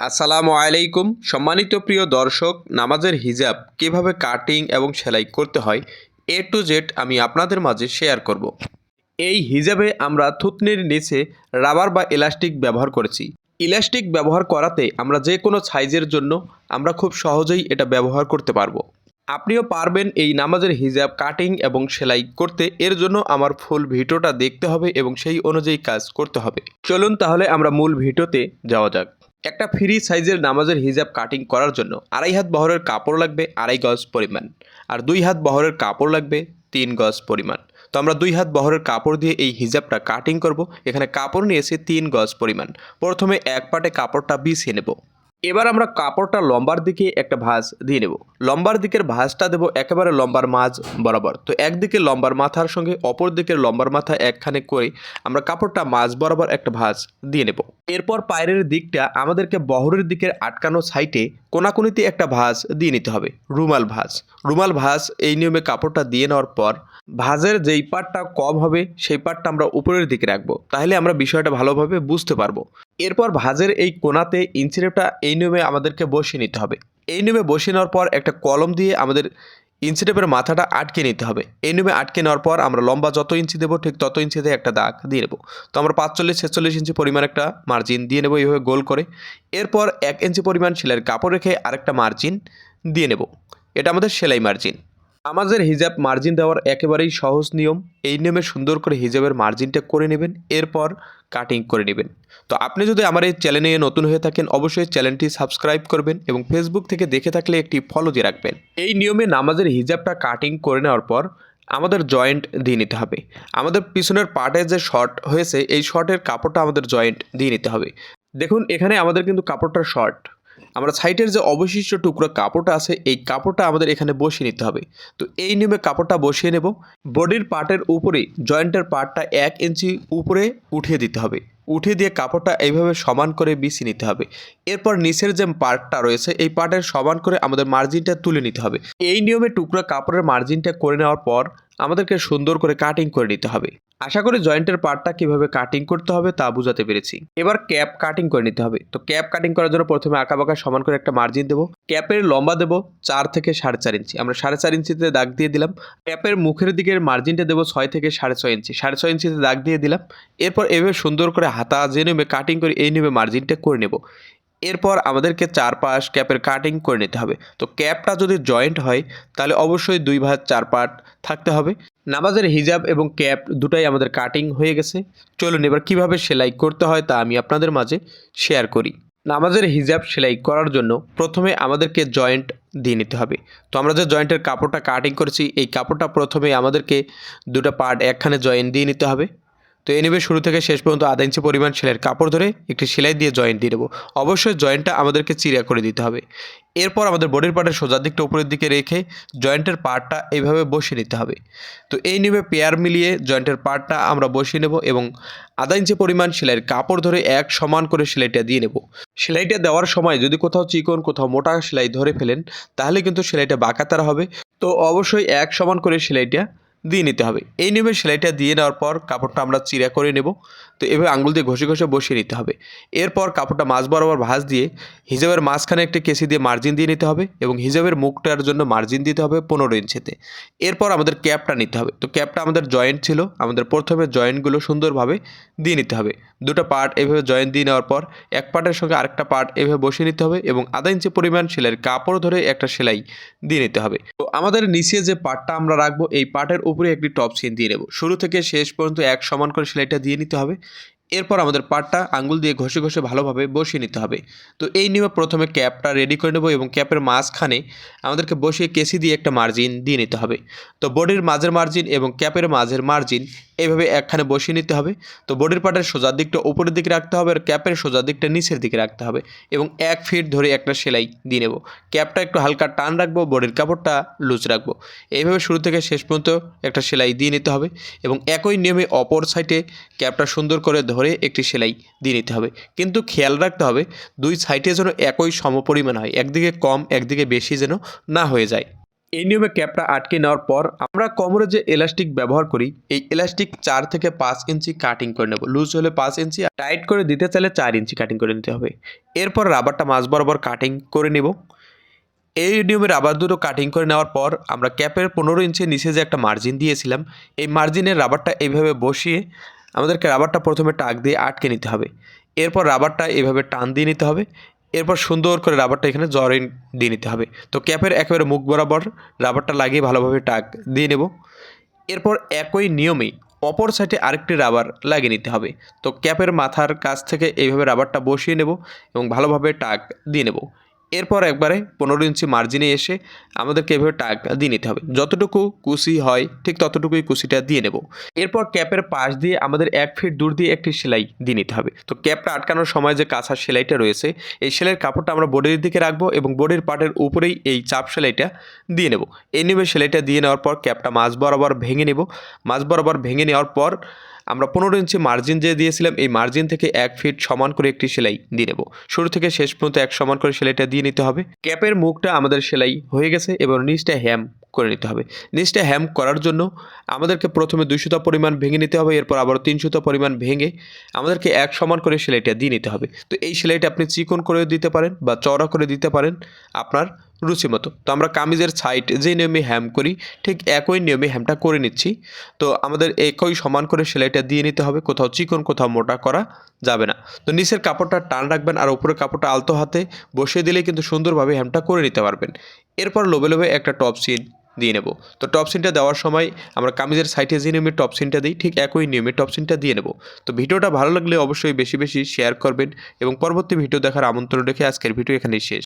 আসসালামু আলাইকুম। সম্মানিত প্রিয় দর্শক, নামাজের হিজাব কীভাবে কাটিং এবং সেলাই করতে হয়, এ টু জেড আমি আপনাদের মাঝে শেয়ার করব। এই হিজাবে আমরা থুতনির নিচে রাবার বা ইলাস্টিক ব্যবহার করেছি। ইলাস্টিক ব্যবহার করাতে আমরা যে কোনো সাইজের জন্য আমরা খুব সহজেই এটা ব্যবহার করতে পারব। আপনিও পারবেন এই নামাজের হিজাব কাটিং এবং সেলাই করতে। এর জন্য আমার ফুল ভিডিওটা দেখতে হবে এবং সেই অনুযায়ী কাজ করতে হবে। চলুন তাহলে আমরা মূল ভিডিওতে যাওয়া যাক। একটা ফ্রি সাইজের নামাজের হিজাব কাটিং করার জন্য আড়াই হাত বহরের কাপড় লাগবে আড়াই গজ পরিমাণ। আর দুই হাত বহরের কাপড় লাগবে তিন গজ পরিমাণ। তো আমরা দুই হাত বহরের কাপড় দিয়ে এই হিজাবটা কাটিং করব। এখানে কাপড় নিয়েছি তিন গজ পরিমাণ। প্রথমে এক পাটে কাপড়টা বিছিয়ে নেব। এবার আমরা কাপড়টা লম্বার দিকে একটা ভাঁজ দিয়ে নেব। লম্বার দিকের ভাঁজটা দেবো একেবারে লম্বার মাঝ বরাবর। তো একদিকে লম্বার মাথার সঙ্গে, অপর দিকের লম্বার মাথা একখানে করে আমরা কাপড়টা মাঝ বরাবর একটা ভাঁজ দিয়ে নেব। এরপর পায়ের দিকটা আমাদেরকে বহরের দিকের আটকানো সাইটে কোনাকুনিতে একটা ভাঁজ দিয়ে নিতে হবে, রুমাল ভাঁজ। রুমাল ভাঁজ এই নিয়মে কাপড়টা দিয়ে নেওয়ার পর ভাঁজের যেই পার্টটা কম হবে, সেই পার্টটা আমরা উপরের দিকে রাখব। তাহলে আমরা বিষয়টা ভালোভাবে বুঝতে পারব। এরপর ভাঁজের এই কোনাতে ইঞ্চিরেপটা এই নিয়মে আমাদেরকে বসিয়ে নিতে হবে। এই নিয়মে বসিয়ে নেওয়ার পর একটা কলম দিয়ে আমাদের ইঞ্চিটেপের মাথাটা আটকে নিতে হবে। এই নিয়মে আটকে নেওয়ার পর আমরা লম্বা যত ইঞ্চি দেবো, ঠিক তত ইঞ্চিতে একটা দাগ দিয়ে নেব। তো আমরা পাঁচচল্লিশ, ছেচল্লিশ ইঞ্চি পরিমাণ একটা মার্জিন দিয়ে নেব, এইভাবে গোল করে। এরপর এক ইঞ্চি পরিমাণ সেলাইয়ের কাপড় রেখে আরেকটা মার্জিন দিয়ে নেব। এটা আমাদের সেলাই মার্জিন আমাদের হিজাব মার্জিন দেওয়ার একেবারেই সহজ নিয়ম। এই নিয়মে সুন্দর করে হিজাবের মার্জিনটা করে নেবেন, এরপর কাটিং করে নেবেন। তো আপনি যদি আমার এই চ্যানেলে নতুন হয়ে থাকেন, অবশ্যই চ্যানেলটি সাবস্ক্রাইব করবেন এবং ফেসবুক থেকে দেখে থাকলে একটি ফলো দিয়ে রাখবেন। এই নিয়মে নামাজের হিজাবটা কাটিং করে নেওয়ার পর আমাদের জয়েন্ট দিয়ে নিতে হবে। আমাদের পিছনের পার্টে যে শর্ট হয়েছে, এই শর্টের কাপড়টা আমাদের জয়েন্ট দিয়ে নিতে হবে। দেখুন, এখানে আমাদের কিন্তু কাপড়টা শর্ট। আমরা সাইডের যে অবশিষ্ট টুকরো কাপড়টা আছে, এই কাপড়টা আমাদের এখানে বসিয়ে নিতে হবে। তো এই নিয়মে কাপড়টা বসিয়ে নেব। বডির পার্টের উপরে, জয়েন্টের পার্টটা এক ইঞ্চি উপরে উঠিয়ে দিতে হবে। উঠিয়ে দিয়ে কাপড়টা এইভাবে সমান করে বিছিয়ে নিতে হবে। এরপর নিচের যে পার্টটা রয়েছে, এই পার্টের সমান করে আমাদের মার্জিনটা তুলে নিতে হবে। এই নিয়মে টুকরো কাপড়ের মার্জিনটা করে নেওয়ার পর আমাদেরকে সুন্দর করে কাটিং করে নিতে হবে। আশা করি জয়েন্টের পার্টটা কীভাবে কাটিং করতে হবে তা বুঝাতে পেরেছি। এবার ক্যাপ কাটিং করে নিতে হবে। তো ক্যাপ কাটিং করার জন্য প্রথমে আঁকা বাঁকা সমান করে একটা মার্জিন দেবো। ক্যাপের লম্বা দেবো চার থেকে সাড়ে চার ইঞ্চি। আমরা সাড়ে চার ইঞ্চিতে দাগ দিয়ে দিলাম। ক্যাপের মুখের দিকের মার্জিনটা দেবো ছয় থেকে সাড়ে ছয় ইঞ্চি। সাড়ে ছয় ইঞ্চিতে দাগ দিয়ে দিলাম। এরপর এভাবে সুন্দর করে হাতা যে নেমে কাটিং করে এই নেমে মার্জিনটা করে নেব। এরপর আমাদেরকে চারপাশ ক্যাপের কাটিং করে নিতে হবে। তো ক্যাপটা যদি জয়েন্ট হয়, তাহলে অবশ্যই দুই ভাগ, চার পার্ট থাকতে হবে। নামাজের হিজাব এবং ক্যাপ দুটাই আমাদের কাটিং হয়ে গেছে। চলুন এবার কীভাবে সেলাই করতে হয় তা আমি আপনাদের মাঝে শেয়ার করি। নামাজের হিজাব সেলাই করার জন্য প্রথমে আমাদেরকে জয়েন্ট দিয়ে নিতে হবে। তো আমরা যে জয়েন্টের কাপড়টা কাটিং করেছি, এই কাপড়টা প্রথমে আমাদেরকে দুটো পার্ট একখানে জয়েন্ট দিয়ে নিতে হবে। তো এই নেবে শুরু থেকে শেষ পর্যন্ত আধা ইঞ্চি পরিমাণ সেলাইয়ের কাপড় ধরে একটি সেলাই দিয়ে জয়েন্ট দিয়ে দেবো। অবশ্যই জয়েন্টটা আমাদেরকে চিরা করে দিতে হবে। এরপর আমাদের বডির পার্টের সোজার দিকটা উপরের দিকে রেখে জয়েন্টের পার্টটা এইভাবে বসিয়ে নিতে হবে। তো এই নিবে পেয়ার মিলিয়ে জয়েন্টের পার্টটা আমরা বসিয়ে নেব এবং আধা ইঞ্চি পরিমাণ সেলাইয়ের কাপড় ধরে এক সমান করে সেলাইটা দিয়ে নেব। সেলাইটা দেওয়ার সময় যদি কোথাও চিকন, কোথাও মোটা সেলাই ধরে ফেলেন, তাহলে কিন্তু সেলাইটা বাঁকাতারা হবে। তো অবশ্যই এক সমান করে সেলাইটা দিয়ে নিতে হবে। এই নিয়মে সেলাইটা দিয়ে নেওয়ার পর কাপড়টা আমরা চিরা করে নেব। তো এভাবে আঙুল দিয়ে ঘষে ঘষে বসিয়ে নিতে হবে। এরপর কাপড়টা মাছ বরাবর ভাঁজ দিয়ে হিজাবের মাঝখানে একটি কেসি দিয়ে মার্জিন দিয়ে নিতে হবে এবং হিজাবের মুখটার জন্য মার্জিন দিতে হবে পনেরো ইঞ্চিতে। এরপর আমাদের ক্যাপটা নিতে হবে। তো ক্যাপটা আমাদের জয়েন্ট ছিল। আমাদের প্রথমে জয়েন্টগুলো সুন্দরভাবে দিয়ে নিতে হবে। দুটো পার্ট এভাবে জয়েন্ট দিয়ে নেওয়ার পর এক পার্টের সঙ্গে আরেকটা পার্ট এভাবে বসিয়ে নিতে হবে এবং আধা ইঞ্চি পরিমাণ সেলাইয়ের কাপড় ধরে একটা সেলাই দিয়ে নিতে হবে। তো আমাদের নিচে যে পার্টটা আমরা রাখব, এই পার্টের উপরে একটি টপ সিন দিয়ে নেব। শুরু থেকে শেষ পর্যন্ত এক সমান করে সেলাইটা দিয়ে নিতে হবে। এরপর আমাদের পাটটা আঙ্গুল দিয়ে ঘষে ঘষে ভালোভাবে বসিয়ে নিতে হবে। তো এই নিয়ে প্রথমে ক্যাপটা রেডি করে নেব এবং ক্যাপের মাঝখানে আমাদেরকে বসিয়ে কেসি দিয়ে একটা মার্জিন দিয়ে নিতে হবে। তো বডির মাঝের মার্জিন এবং ক্যাপের মাঝের মার্জিন এইভাবে একখানে বসিয়ে নিতে হবে। তো বডির পার্টের সোজার দিকটা উপরের দিকে রাখতে হবে আর ক্যাপের সোজার দিকটা নিচের দিকে রাখতে হবে এবং এক ফিট ধরে একটা সেলাই দিয়ে নেব। ক্যাপটা একটু হালকা টান রাখব, বডির কাপড়টা লুজ রাখব। এইভাবে শুরু থেকে শেষ পর্যন্ত একটা সেলাই দিয়ে নিতে হবে এবং একই নিয়মে অপর সাইডে ক্যাপটা সুন্দর করে ধরে একটি সেলাই দিয়ে নিতে হবে। কিন্তু খেয়াল রাখতে হবে, দুই সাইডে যেন একই সমপরিমাণ হয়, একদিকে কম, একদিকে বেশি যেন না হয়ে যায়। এই নিয়মে ক্যাপটা আটকে নেওয়ার পর আমরা কোমরে যে এলাস্টিক ব্যবহার করি, এই এলাস্টিক চার থেকে পাঁচ ইঞ্চি কাটিং করে নেব। লুজ হলে পাঁচ ইঞ্চি টাইট করে দিতে চাইলে চার ইঞ্চি কাটিং করে নিতে হবে। এরপর রাবারটা মাঝ বরাবর কাটিং করে নেব। এই নিয়মে রাবার দুটো কাটিং করে নেওয়ার পর আমরা ক্যাপের পনেরো ইঞ্চি নিচে যে একটা মার্জিন দিয়েছিলাম, এই মার্জিনের রাবারটা এইভাবে বসিয়ে আমাদেরকে রাবারটা প্রথমে টাক দিয়ে আটকে নিতে হবে। এরপর রাবারটা এভাবে টান দিয়ে নিতে হবে। এরপর সুন্দর করে রাবারটা এখানে জরে দিয়ে নিতে হবে। তো ক্যাপের একেবারে মুখ বরাবর রাবারটা লাগিয়ে ভালোভাবে টাক দিয়ে নেব। এরপর একই নিয়মে অপর সাইডে আরেকটি রাবার লাগিয়ে নিতে হবে। তো ক্যাপের মাথার কাছ থেকে এইভাবে রাবারটা বসিয়ে নেব এবং ভালোভাবে টাক দিয়ে নেব। এরপর একবারে পনেরো ইঞ্চি মার্জিনে এসে আমাদেরকে এভাবে টাক দিয়ে নিতে হবে। যতটুকু কুশি হয়, ঠিক ততটুকুই কুশিটা দিয়ে নেব। এরপর ক্যাপের পাশ দিয়ে আমাদের এক ফিট দূর দিয়ে একটি সেলাই দিয়ে নিতে হবে। তো ক্যাপটা আটকানোর সময় যে কাঁচা সেলাইটা রয়েছে, এই সেলাইয়ের কাপড়টা আমরা বোর্ডের দিকে রাখব এবং বোর্ডের পার্টের উপরেই এই চাপ সেলাইটা দিয়ে নেব। এই সেলাইটা দিয়ে নেওয়ার পর ক্যাপটা মাছ বরাবর ভেঙে নেব। মাছ বরাবর ভেঙে নেওয়ার পর আমরা পনেরো ইঞ্চি মার্জিন যে দিয়েছিলাম, এই মার্জিন থেকে এক ফিট সমান করে একটি সেলাই দিয়ে নেব শুরু থেকে শেষ পর্যন্ত এক সমান করে সেলাইটা দিয়ে নিতে হবে। ক্যাপের মুখটা আমাদের সেলাই হয়ে গেছে এবং নিচটা হ্যাম করে নিতে হবে। নিচটা হ্যাম করার জন্য আমাদেরকে প্রথমে দুইশোটা পরিমাণ ভেঙে নিতে হবে, এরপর আবারও তিনশোটা পরিমাণ ভেঙে আমাদেরকে এক সমান করে সেলাইটা দিয়ে নিতে হবে। তো এই সেলাইটা আপনি চিকন করে দিতে পারেন বা চওড়া করে দিতে পারেন। আপনার রুচি মতো। তো আমরা কামিজের সাইড যে নিয়মে হ্যাম করি, ঠিক একই নিয়মে হ্যামটা করে নিচ্ছি। তো আমাদের একই সমান করে সেলাইটা দিয়ে নিতে হবে, কোথাও চিকন, কোথাও মোটা করা যাবে না। তো নিচের কাপড়টা টান রাখবেন আর উপরের কাপড়টা আলতো হাতে বসিয়ে দিলেই কিন্তু সুন্দরভাবে হ্যামটা করে নিতে পারবেন। এরপর লোবে লোবে একটা টপ সিন দিয়ে নেব। তো টপ সিনটা দেওয়ার সময় আমরা কামিজের সাইডে যে নিয়মে টপ সিনটা দিই, ঠিক একই নিয়মে টপ সিনটা দিয়ে নেব। তো ভিডিওটা ভালো লাগলে অবশ্যই বেশি বেশি শেয়ার করবেন এবং পরবর্তী ভিডিও দেখার আমন্ত্রণ রেখে আজকের ভিডিও এখানেই শেষ।